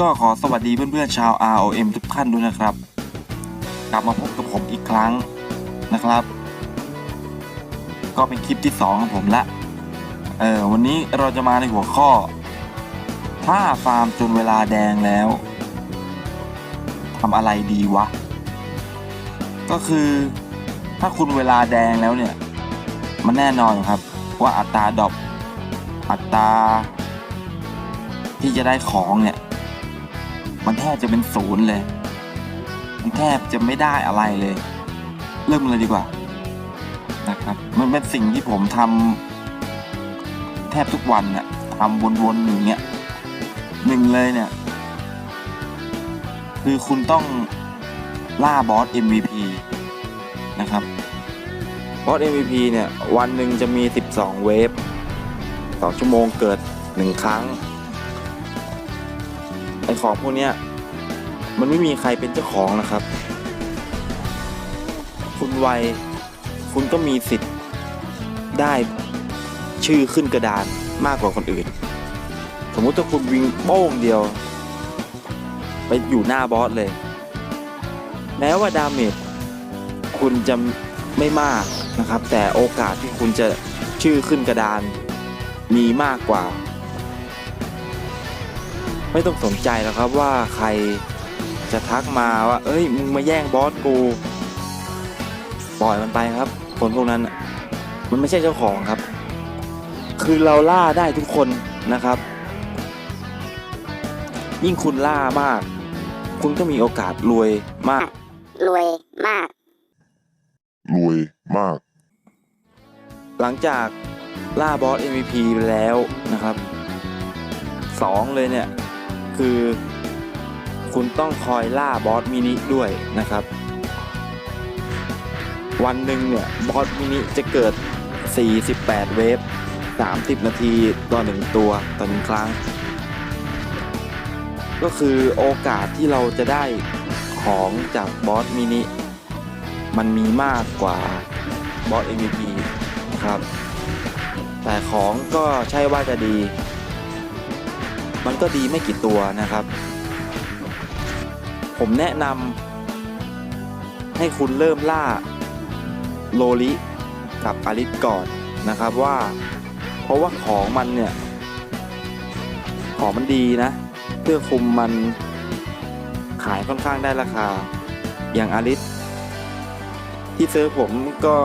ก็ขอสวัสดีเพื่อนๆชาว ROM ทุกท่านด้วยนะครับ กลับมาพบกับผมอีกครั้งนะครับ ก็เป็นคลิปที่ 2 ของผมละเออวันนี้เราจะมาในหัวข้อ ถ้าฟาร์มจนเวลาแดงแล้วทำอะไรดีวะ ก็คือถ้าคุณเวลาแดงแล้วเนี่ย มันแน่นอนครับว่าอัตราดรอปอัตราที่จะได้ของเนี่ย มันแทบจะเป็นศูนย์เลย มันแทบจะไม่ได้อะไรเลย เริ่มเลยดีกว่านะครับ มันเป็นสิ่งที่ผมทำแทบทุกวันเนี่ยทำวนๆอย่างเงี้ยหนึ่งเลยเนี่ย คือคุณต้องล่าบอส MVP นะครับบอส MVP เนี่ย วันหนึ่งจะมี 12 เวฟต่อชั่วโมงเกิด 1 ครั้ง อของพวกเนี้ยมันไม่มีใครเป็นเจ้าของนะครับ คุณไวคุณก็มีสิทธิ์ได้ชื่อขึ้นกระดานมากกว่าคนอื่น สมมุติถ้าคุณวิ่งโป้งเดียว ไปอยู่หน้าบอสเลย แม้ว่าดาเมจคุณจะไม่มากนะครับ แต่โอกาสที่คุณจะชื่อขึ้นกระดานมีมากกว่า ไม่ต้องสนใจหรอกครับว่าใครจะทักมาว่า เอ้ยมึงมาแย่งบอสกู ปล่อยมันไปครับ คนพวกนั้นน่ะมันไม่ใช่เจ้าของครับ คือเราล่าได้ทุกคนนะครับ ยิ่งคุณล่ามาก คุณก็มีโอกาสรวยมาก รวยมาก รวยมาก หลังจากล่าบอส MVP ไปแล้วนะครับสองเลยเนี่ย คือ คุณต้องคอยล่าบอสมินิด้วยนะครับ วันหนึ่งเนี่ยบอสมินิจะเกิด 48 เวฟ 30 นาทีต่อหนึ่งตัวต่อหนึ่งครั้ง ก็คือโอกาสที่เราจะได้ของจากบอสมินิมันมีมากกว่าบอส MVP นะครับ แต่ของก็ใช่ว่าจะดี มันก็ดีไม่กี่ตัวนะครับ ผมแนะนำให้คุณเริ่มล่าโลลิกับอาริสก่อนนะครับว่า เพราะว่าของมันเนี่ย ของมันดีนะ เพื่อคุมมันขายค่อนข้างได้ราคาอย่างอาริสที่เซิร์ฟผมก็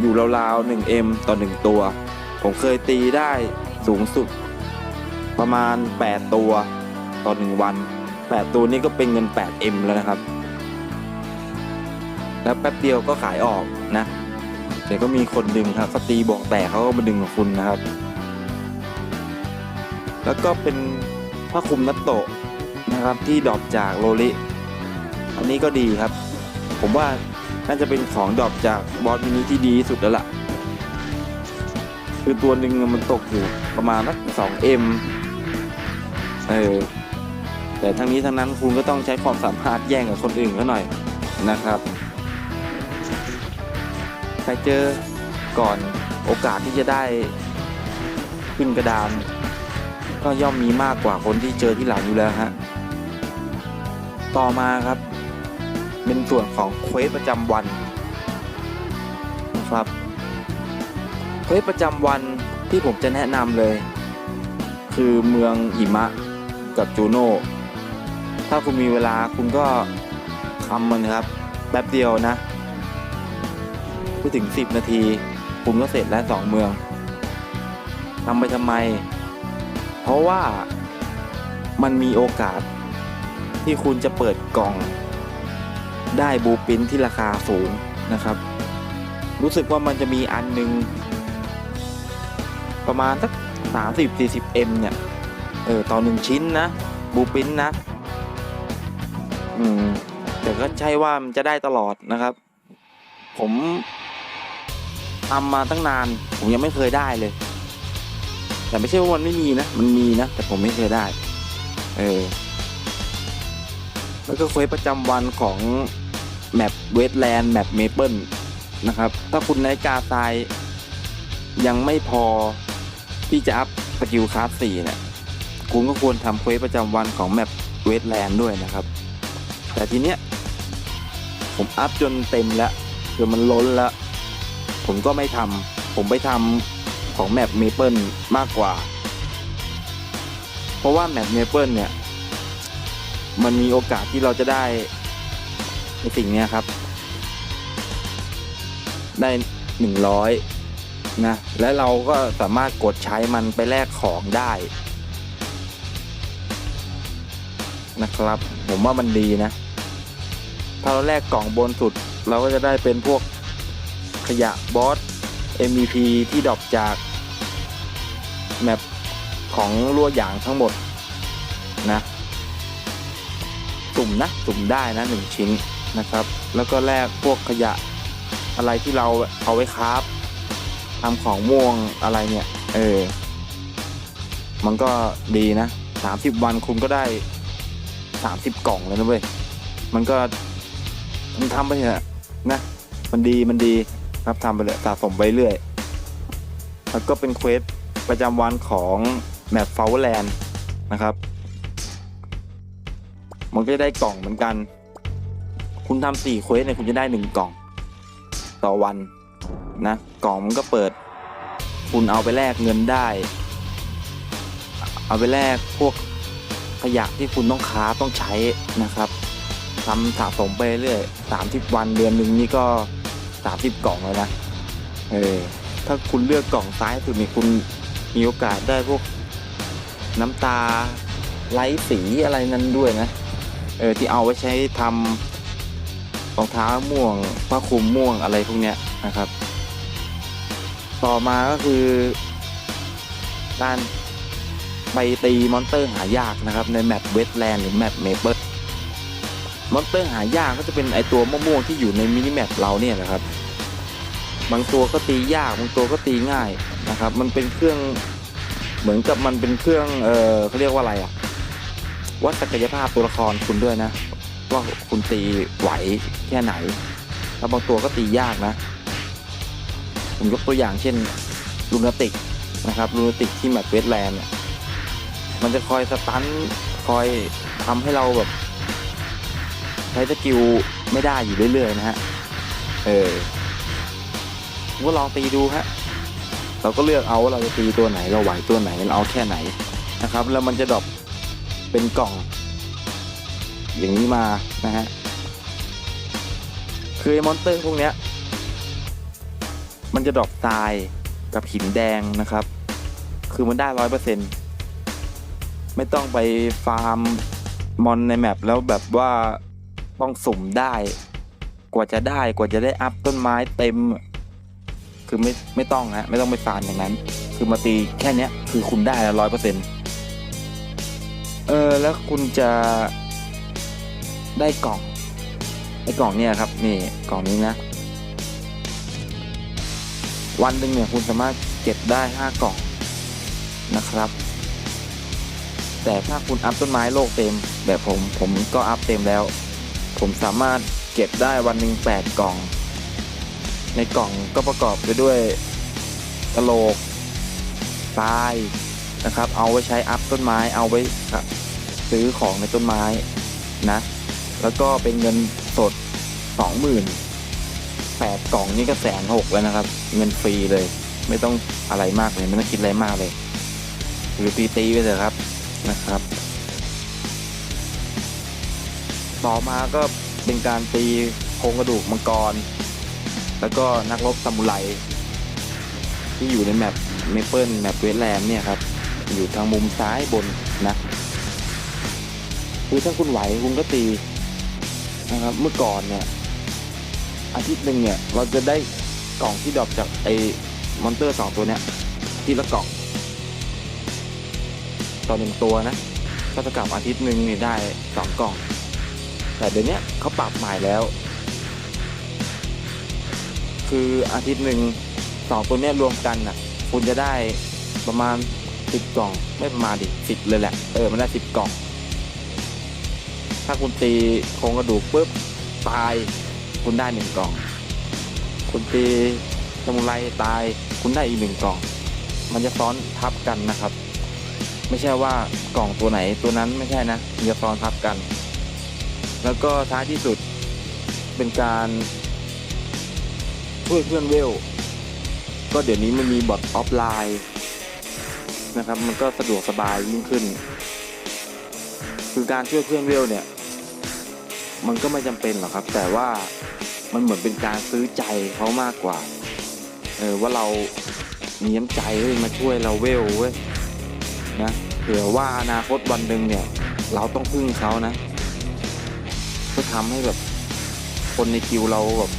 อยู่ราวๆ 1M ต่อ 1 ตัว ผมเคยตีได้สูงสุด ประมาณ 8 ตัวต่อ1วัน 8 ตัวนี้ก็เป็นเงิน 8M แล้วนะครับ แล้วแป๊บเดียวก็ขายออกนะเดี๋ยวก็มีคนดึงครับเขาตีบอกแตกเขาก็มาดึงกับคุณนะครับ แล้วก็เป็นผ้าคลุมนัตโตะนะครับที่ดรอปจากโรลิ อันนี้ก็ดีครับ ผมว่าน่าจะเป็นของดรอปจากบอสมินิที่ดีที่สุดแล้วล่ะ คือตัวหนึ่งมันตกอยู่ประมาณสักสอง เออแต่ทั้งนี้ทั้งนั้นคุณก็ต้องใช้ความสามารถแย่งกับคนอื่นเขาหน่อยนะครับใครเจอก่อนโอกาสที่จะได้ขึ้นกระดาน ก็ย่อมมีมากกว่าคนที่เจอที่หลังอยู่แล้วฮะต่อมาครับ เป็นส่วนของเควสประจำวันนะครับเควสประจำวันที่ผมจะแนะนำเลย คือเมืองหิมะ กับจูโน่ถ้าคุณมีเวลาคุณก็ทำมันครับแป๊บเดียวนะไม่ถึง 10 นาที คุณก็เสร็จแล้วสองเมืองทำไปทำไม เพราะว่ามันมีโอกาสที่คุณจะเปิดกล่อง ได้บูปินที่ราคาสูงนะครับ รู้สึกว่ามันจะมีอันหนึง ประมาณสัก 30 40 m เนี่ย เออต่อหนึ่งชิ้นนะบูปินนะอืมแต่ก็ใช่ว่ามันจะได้ตลอดนะครับ ผมทำมาตั้งนาน ผมยังไม่เคยได้เลย แต่ไม่ใช่ว่ามันไม่มีนะ มันมีนะ แต่ผมไม่เคยได้ เออ แล้วก็เควสประจำวันของแมปเวสแลนด์แมปเมเปิลนะครับ ถ้าคุณนาฬิกาทรายยังไม่พอที่จะอัพสกิลคลาส4เนี่ย คุณก็ควรทำเควสประจำวันของแมปเวทแลนด์ด้วยนะครับ แต่ทีเนี้ยผมอัพจนเต็มแล้วจนมันล้นแล้ว ผมก็ไม่ทำผมไปทำของแมปเมเปิลมากกว่า เพราะว่าแมปเมเปิลเนี่ยมันมีโอกาสที่เราจะได้ในสิ่งนี้ครับ ได้หนึ่งร้อยนะและเราก็สามารถกดใช้มันไปแลกของได้ นะครับ ผมว่ามันดีนะ ถ้าเราแลกกล่องบนสุด เราก็จะได้เป็นพวกขยะบอส MVP ที่ดรอปจาก แมปของรั่วอย่างทั้งหมดนะสุ่มนะสุ่มได้นะหนึ่งชิ้นนะครับ แล้วก็แลกพวกขยะอะไรที่เราเอาไว้คราฟทำของม่วงอะไรเนี่ย เออ มันก็ดีนะสามสิบวันคุณก็ได้ สามสิบกล่องเลยนะเว้ย มันก็มันทำไปเถอะนะ มันดีมันดีครับทำไปเลยสะสมไปเรื่อย แล้วก็เป็นเควสประจำวันของแมปเฟาวแลนด์นะครับ มันก็จะได้กล่องเหมือนกัน คุณทำสี่เควสเนี่ยคุณจะได้หนึ่งกล่อง ต่อวันนะ กล่องมันก็เปิด คุณเอาไปแลกเงินได้ เอาไปแลกพวก ขยะที่คุณต้องค้าต้องใช้นะครับทำสะสมไปเรื่อยสามสิบวันเดือนหนึ่งนี่ก็สามสิบกล่องแล้วนะเออถ้าคุณเลือกกล่องซ้ายสุดนี่คุณมีโอกาสได้พวกน้ำตาไร้สีอะไรนั้นด้วยนะเออที่เอาไว้ใช้ทำรองเท้าม่วงผ้าคลุมม่วงอะไรพวกเนี้ยนะครับ ต่อมาก็คือการ ไปตีมอนเตอร์หายากนะครับในแมปเวทแลนด์หรือแมปเมเปิลมอนเตอร์หายากก็จะเป็นไอตัวม่วงๆที่อยู่ในมินิแมปเราเนี่ยนะครับ บางตัวก็ตียากบางตัวก็ตีง่ายนะครับ มันเป็นเครื่องเหมือนกับมันเป็นเครื่องเออเขาเรียกว่าอะไรอะวัดศักยภาพตัวละครคุณด้วยนะว่าคุณตีไหวแค่ไหน แล้วบางตัวก็ตียากนะ ผมยกตัวอย่างเช่นลูนาติกนะครับลูนาติกที่แมปเวสแลนด์เนี่ย มันจะคอยสตันคอยทำให้เราแบบใช้สกิลไม่ได้อยู่เรื่อยๆนะฮะ เออก็ลองตีดูฮะ เราก็เลือกเอาว่าเราจะตีตัวไหน เราไหวตัวไหน เราเอาแค่ไหนนะครับ แล้วมันจะดรอปเป็นกล่อง อย่างนี้มานะฮะ คือมอนเตอร์พวกเนี้ย มันจะดรอปทรายกับหินแดงนะครับ คือมันได้ร้อยเปอร์เซ็นต์ ไม่ต้องไปฟาร์มมอนในแมปแล้วแบบว่าต้องสุ่มได้ กว่าจะได้กว่าจะได้อัพต้นไม้เต็ม คือไม่ไม่ต้องฮะไม่ต้องไปฟาร์มอย่างนั้น คือมาตีแค่เนี้ยคือคุณได้แล้วร้อยเปอร์เซ็นเออแล้วคุณจะได้กล่องไอ้กล่องเนี่ยครับนี่กล่องนี้นะ วันหนึ่งเนี่ยคุณสามารถเก็บได้ 5 กล่องนะครับ แต่ถ้าคุณอัพต้นไม้โลกเต็ม แบบผมผมก็อัพเต็มแล้ว ผมสามารถเก็บได้วันหนึ่ง8กล่อง ในกล่องก็ประกอบไปด้วยกระโหลกทรายนะครับ เอาไว้ใช้อัพต้นไม้เอาไว้ซื้อของในต้นไม้นะ แล้วก็เป็นเงินสด 20,000แปดกล่องนี่ก็แสนหกแล้วนะครับ เงินฟรีเลย ไม่ต้องอะไรมากเลย ไม่ต้องคิดอะไรมากเลยหรือตีตีไปเถอะครับ นะครับ ต่อมาก็เป็นการตีโครงกระดูกมังกร แล้วก็นักรบซามูไรที่อยู่ในแมปเมเปิลแมปเวสแลนด์เนี่ยครับอยู่ทางมุมซ้ายบนนะคือถ้าคุณไหวคุณก็ตีนะครับเมื่อก่อนเนี่ยอาทิตย์หนึ่งเนี่ยเราจะได้กล่องที่ดรอปจากไอ้มอนเตอร์สองตัวเนี่ยทีละกล่อง ต่อหนึ่งตัวนะ ก็เท่ากับอาทิตย์หนึ่งนี่ได้สองกล่อง แต่เดี๋ยวนี้เขาปรับใหม่แล้ว คืออาทิตย์หนึ่งสองตัวเนี้ยรวมกันน่ะ คุณจะได้ประมาณสิบกล่อง ไม่ประมาณดิสิบเลยแหละ เออ มันได้สิบกล่อง ถ้าคุณตีโครงกระดูกปุ๊บตาย คุณได้หนึ่งกล่อง คุณตีสมุไรตาย คุณได้อีกหนึ่งกล่อง มันจะซ้อนทับกันนะครับ ไม่ใช่ว่ากล่องตัวไหนตัวนั้นไม่ใช่นะมันจะซ้อนทับกัน แล้วก็ท้ายที่สุดเป็นการช่วยเพื่อนเวล ก็เดี๋ยวนี้มันมีบอทออฟไลน์นะครับ มันก็สะดวกสบายยิ่งขึ้น คือการช่วยเพื่อนเวลเนี่ย มันก็ไม่จำเป็นหรอกครับ แต่ว่ามันเหมือนเป็นการซื้อใจเขามากกว่า เออว่าเรามีน้ำใจเว้ยมาช่วยเราเวลเว้ย นะเผื่อว่าอนาคตวันหนึ่งเนี่ย เราต้องพึ่งเขานะก็ทำให้แบบคนในคิวเราแบบ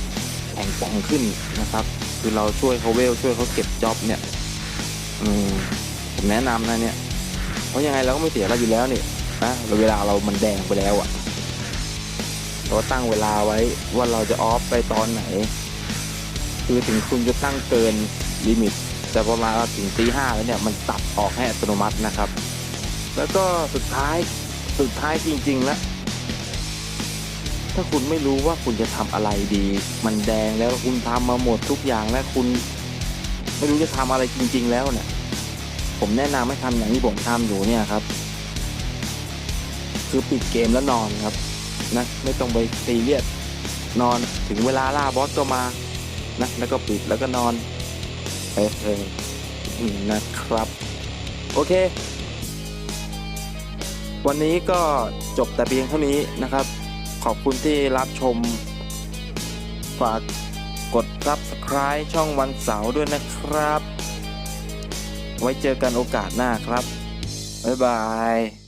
แข็งแกร่งขึ้นนะครับ คือเราช่วยเขาเวลช่วยเขาเก็บจ็อบเนี่ยอืมผมแนะนำนะเนี่ย เพราะยังไงเราก็ไม่เสียอะไรอยู่แล้วนี่นะเวลาเรามันแดงไปแล้วอะ่ะเราตั้งเวลาไว้ว่าเราจะออฟไปตอนไหน คือถึงคุณจะตั้งเกินลิมิต แต่ประมาณถึงตีห้าแล้วเนี่ยมันตัดออกให้อัตโนมัตินะครับ แล้วก็สุดท้ายสุดท้ายจริงๆแล้วถ้าคุณไม่รู้ว่าคุณจะทำอะไรดี มันแดงแล้วคุณทำมาหมดทุกอย่างแล้วคุณ ไม่รู้จะทำอะไรจริง ๆ แล้วเนี่ยผมแนะนำให้ทำอย่างที่ผมทำอยู่เนี่ยครับ คือปิดเกมแล้วนอนครับนะไม่ต้องไปตีเลียดนอนถึงเวลาล่าบอสก็มานะแล้วก็ปิดแล้วก็นอน เออเออนะครับ โอเค วันนี้ก็จบแต่เพียงเท่านี้นะครับ ขอบคุณที่รับชม ฝากกด subscribe ช่องวันเสาร์ด้วยนะครับ ไว้เจอกันโอกาสหน้าครับ บ๊ายบาย